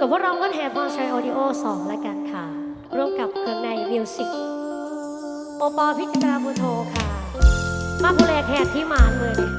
กับพวกเราก็แทนฟองชัยออดิโองและกันค่ะ ร่วมกับเครื่องในมิวสิกโอปอพิจาราบุโทค่ะ มาภูเแลกแหกที่มานเลยเนี่ย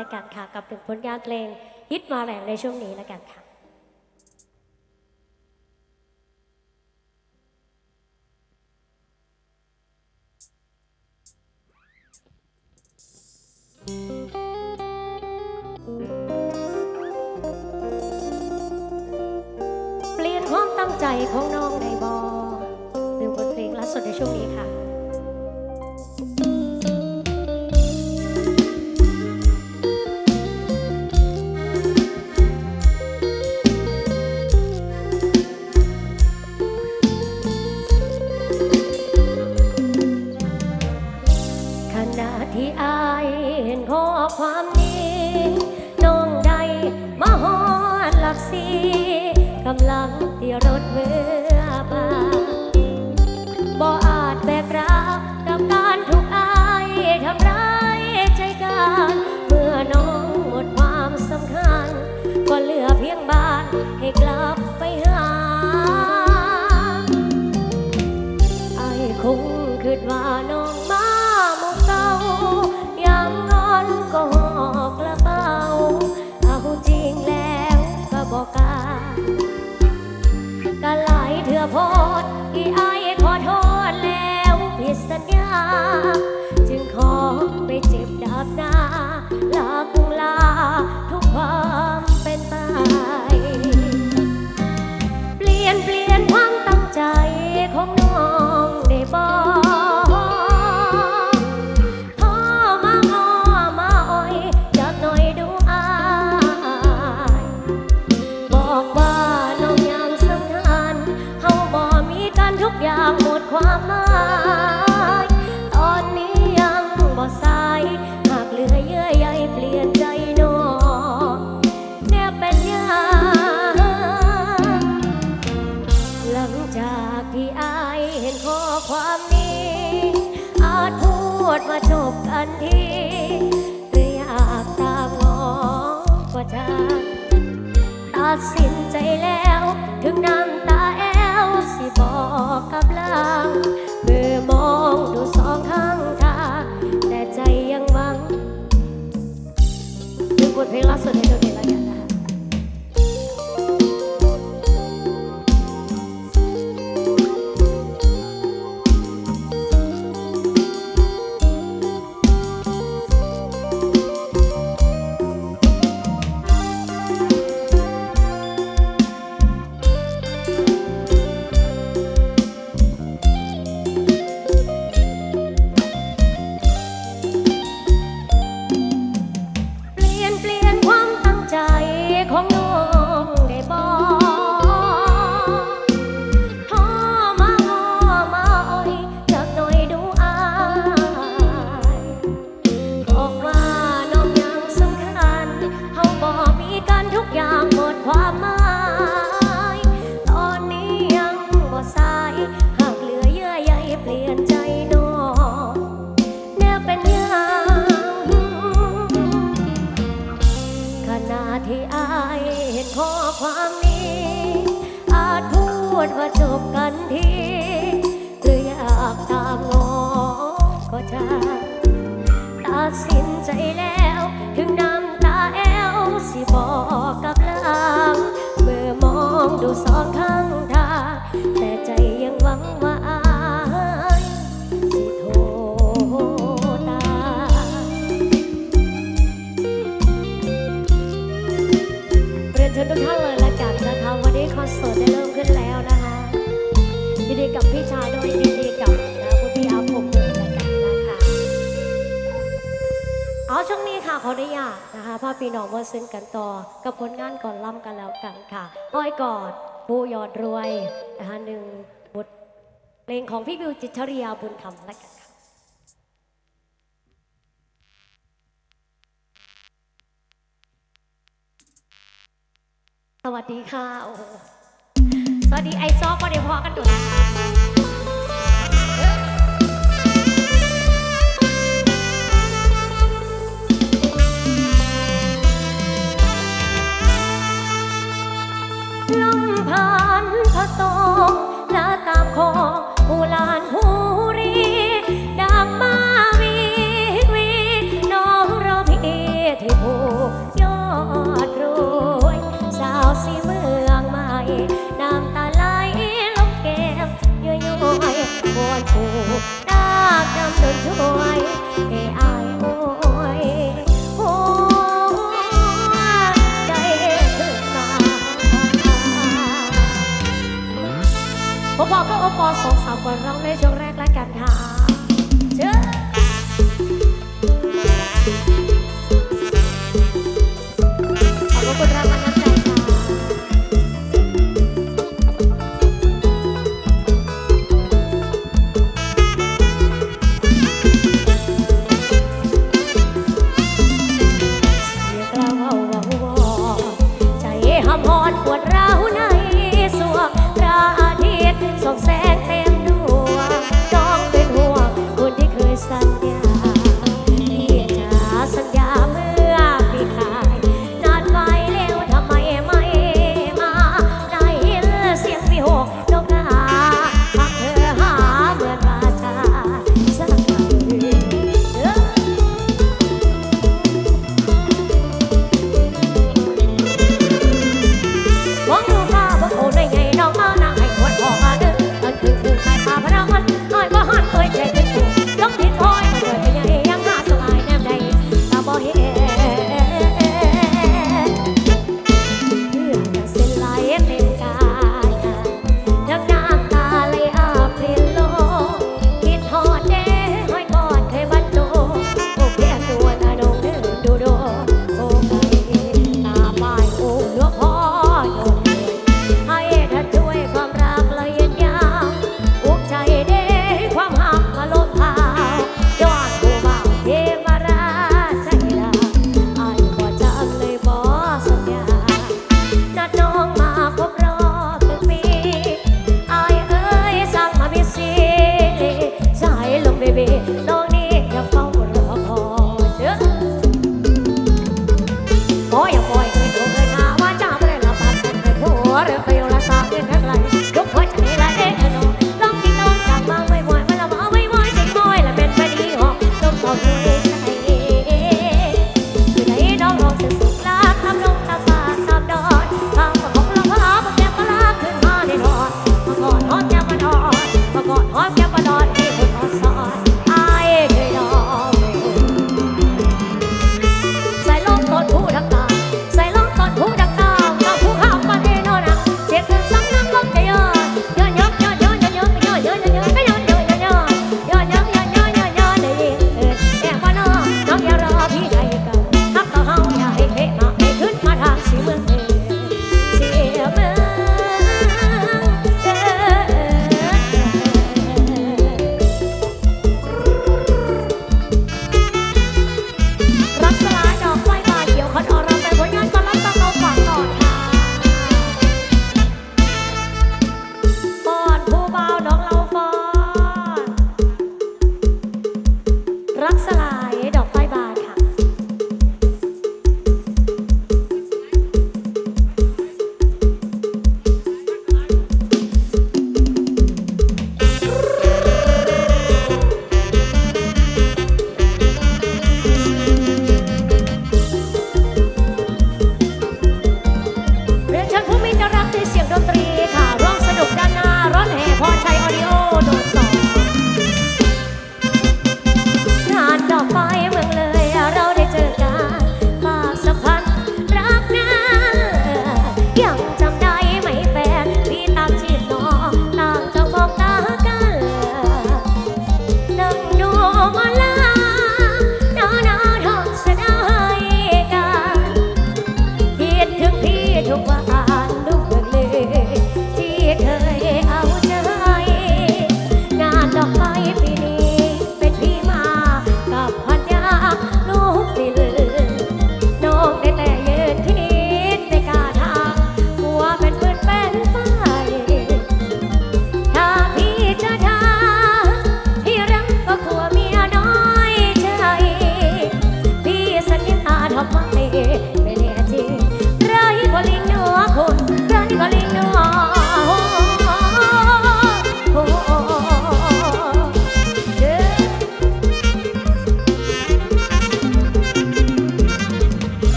ละกันค่ะ กับถึงผลงานเพลงฮิตมาแรงในช่วงนี้แล้วกันค่ะเปลี่ยนความตั้งใจของน้องในบอหนึ่งบทเพลงล่าสุดในช่วงนี้ค่ะ ความนี้น้องใดมาหอดหลักสีกำลังที่รถเว นทีหรืออยากตามง้อก็จะตัดสินใจแล้ว ถึงน้ำตาแอวสิบอกกับลางเมื่อมองดูสองข้างทางแต่ใจยังหวังนึกบทเพลงล่าสุดให้ตัวเอ หากเหลือเยื่อใยเปลี่ยนใจนอแนวเป็นย่างขณะที่อายเห็นข้อความนี้ อาจพูดว่าจบกันทีหรืออยากตามงอก็ช่างตัดสินใจแล้ว ถึงน้ำตาแอวสิบอกกับลางเมื่อมองดูสองข้าง เรียนเชิญทุกท่านเลยละกันนะคะ วันนี้คอนเสิร์ตได้เริ่มขึ้นแล้วนะคะยินดีกับพี่ชายด้วยยินดีกับนะคุณพี่อาภพด้วยละกันนะคะเอาช่วงนี้ค่ะขออนุญาตนะคะพ่อพี่น้องมาซึ้งกันต่อกับผลงานก่อนล่ำกันแล้วกันค่ะอ้อยกอดผู้ยอดรวยนะคะหนึ่งบทเพลงของพี่บิวจิตชริยาบุญธรรมละกัน สวัสดีค่ะโอ้สวัสดีไอซอกก็เดี๋ยวพอกันดู ผมบอก็โอปอสองสามคนร้องในช่วงแรกและกันค่ะ what if I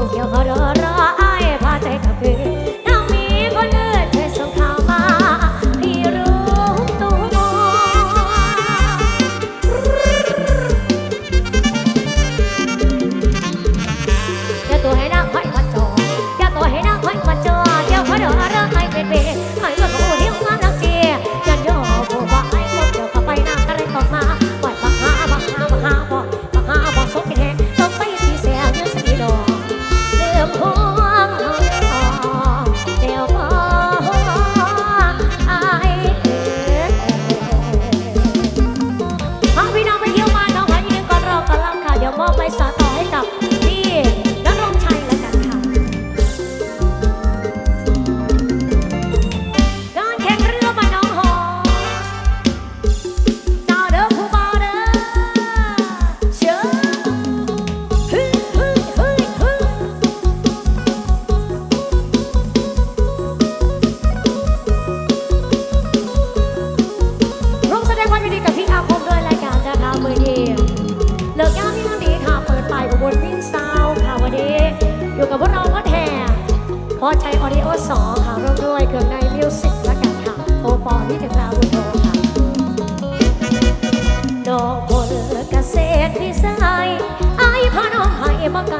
of. เราำรวยเกิดในมิวสิกและกันค่ะโอปอที่ถึงลาวโทค่ะดอกผลเกษตรพิสัยไอพาน้องให้มาไกล